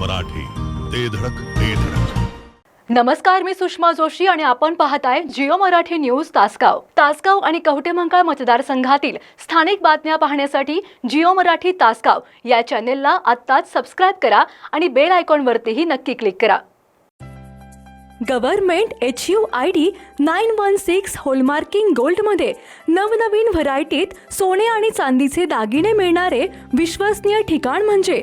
मराठी. ते धडक ते धडक. नमस्कार मी सुषमा जोशी आणि आपण पाहताय जिओ मराठी न्यूज तासगाव. तासगाव आणि कवटेमंकाळ मतदारसंघातील स्थानिक बातम्या पाहण्यासाठी जिओ मराठी तासगाव या चॅनेलला आत्ताच सबस्क्राईब करा आणि बेल आयकॉनवरतीही नक्की क्लिक करा. Government H U I D nine one six hallmarking गोल्डमध्ये नवनवीन व्हरायटीत सोने आणि चांदीचे दागिने मिळणारे विश्वसनीय ठिकाण म्हणजे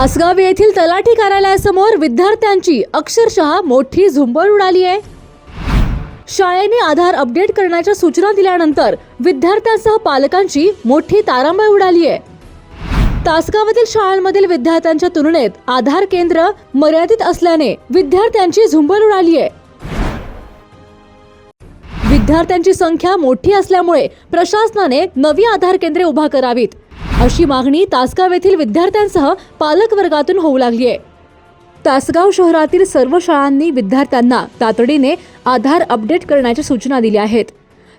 तासगाव येथील तलाठी कार्यालयासमोर विद्यार्थ्यांची अक्षरशः मोठी झुंबड उडाली आहे. शाळेने आधार अपडेट करण्याच्या सूचना दिल्यानंतर विद्यार्थ्यांसह पालकांची मोठी तारांबळ उडाली आहे. तासगावातील शाळांमधील विद्यार्थ्यांच्या तुलनेत आधार केंद्र मर्यादित असल्याने विद्यार्थ्यांची झुंबड उडाली आहे. विद्यार्थ्यांची संख्या मोठी असल्यामुळे प्रशासनाने नवी आधार केंद्रे उभा करावीत. अशी मागणी तासगाव येथील विद्यार्थ्यांसह पालक वर्गातून होऊ लागली आहे. तासगाव शहरातील सर्व शाळांनी विद्यार्थ्यांना तातडीने आधार अपडेट करण्याच्या सूचना दिल्या आहेत.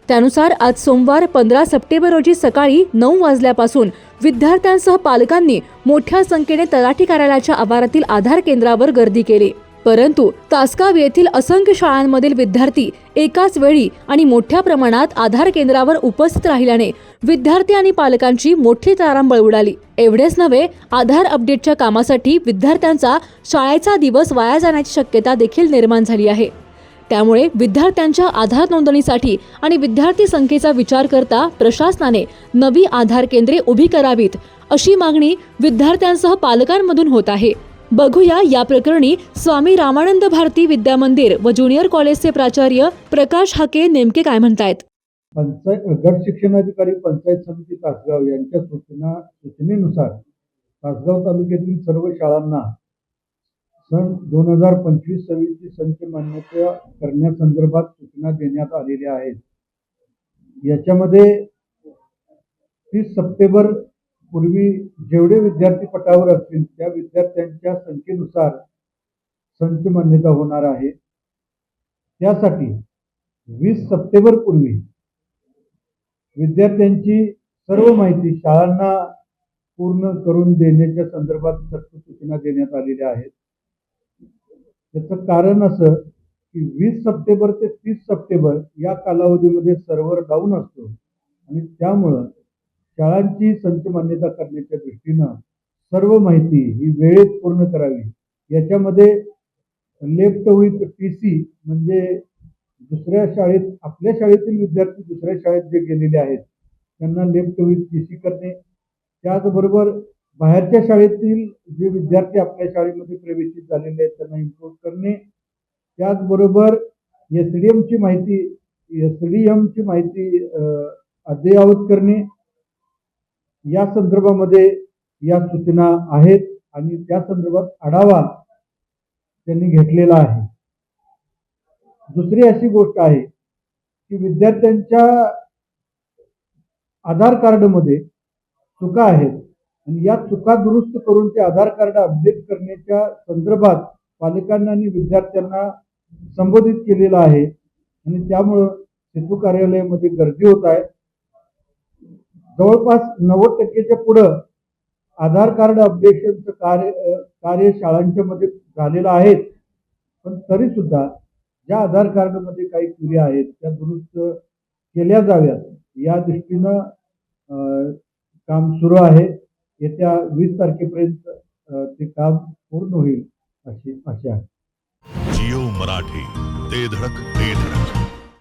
त्यानुसार आज सोमवार पंधरा सप्टेंबर रोजी सकाळी नऊ वाजल्यापासून विद्यार्थ्यांसह पालकांनी मोठ्या संख्येने तलाठी कार्यालयाच्या आवारातील आधार केंद्रावर गर्दी केली. परंतु तासगाव येथील असंख्य शाळांमधील विद्यार्थी एकाच वेळी आणि मोठ्या प्रमाणात आधार केंद्रावर उपस्थित राहिल्याने विद्यार्थी आणि पालकांची मोठी तारांबळ उडाली. एवढेच नव्हे आधार अपडेटच्या कामासाठी विद्यार्थ्यांचा शाळेचा दिवस वाया जाण्याची शक्यता देखील निर्माण झाली आहे. त्यामुळे विद्यार्थ्यांच्या आधार नोंदणीसाठी आणि विद्यार्थी संख्येचा विचार करता प्रशासनाने नवी आधार केंद्रे उभी करावीत अशी मागणी विद्यार्थ्यांसह पालकांमधून होत आहे. बघूया या प्रकरणी स्वामी रामानंद भारती विद्या मंदिर व ज्युनियर कॉलेजचे प्राचार्य प्रकाश हाके नेमके काय म्हणतायत? पंचायत गट शिक्षणाधिकारी पंचायत समिती तासगाव यांच्या सूचना सूचनेनुसार तासगाव तालुक्यातील सर्व शाळांना सन दोन हजार पंचवीस सव्वीसची संच मान्यता करण्यासंदर्भात सूचना देण्यात आलेल्या आहेत. याच्यामध्ये तीस सप्टेंबर पूर्वी जेवढे विद्यार्थी पटावर असतील त्या विद्यार्थ्यांच्या संख्येनुसार संच मान्यता होणार आहे. त्यासाठी वीस सप्टेंबर पूर्वी विद्यार्थ्यांची सर्व माहिती शाळांना पूर्ण करून देण्याच्या संदर्भात सक्त सूचना देण्यात आलेल्या आहेत. त्याचं कारण असं की वीस सप्टेंबर ते तीस सप्टेंबर या कालावधीमध्ये सर्व्हर डाऊन असतो आणि त्यामुळं शाळांची संच मान्यता करण्याच्या दृष्टीनं सर्व माहिती ही वेळेत पूर्ण करावी. याच्यामध्ये लेफ्ट विथ टी सी म्हणजे दुसऱ्या शाळेत आपल्या शाळेतील विद्यार्थी दुसऱ्या शाळेत जे गेलेले आहेत त्यांना लेफ्ट विथ टी सी करणे. त्याचबरोबर बाहेरच्या शाळेतील जे विद्यार्थी आपल्या शाळेमध्ये प्रवेशित झालेले आहेत त्यांना इम्प्रूव्ह करणे. त्याचबरोबर एस डी एमची माहिती एस डी एमची माहिती अद्ययावत करणे. या संदर्भामध्ये या सूचना आहेत आणि त्या संदर्भात आढावा त्यांनी घेतलेला आहे. दुसरी अशी गोष्ट आहे की विद्यार्थ्यांच्या आधार कार्डमध्ये चुका आहेत आणि या चुका दुरुस्त करून ते आधार कार्ड अपडेट करण्याच्या संदर्भात पालकांना आणि विद्यार्थ्यांना संबोधित केलेलं आहे. आणि त्यामुळं सेतू कार्यालयामध्ये गर्दी होत आहे. जवळपास नव्वद टक्केच्या पुढं आधार कार्ड अपडेशनचं कार्य कार्य शाळांच्या मध्ये झालेलं आहे. पण तरी सुद्धा ज्या आधार कार्डमध्ये काही चुरी आहेत त्या दुरुस्त केल्या जाव्यात या दृष्टीनं काम सुरू आहे. येत्या वीस तारखेपर्यंत ते काम पूर्ण होईल अशी आशा आहे. जिओ मराठी ते धडक ते धडक.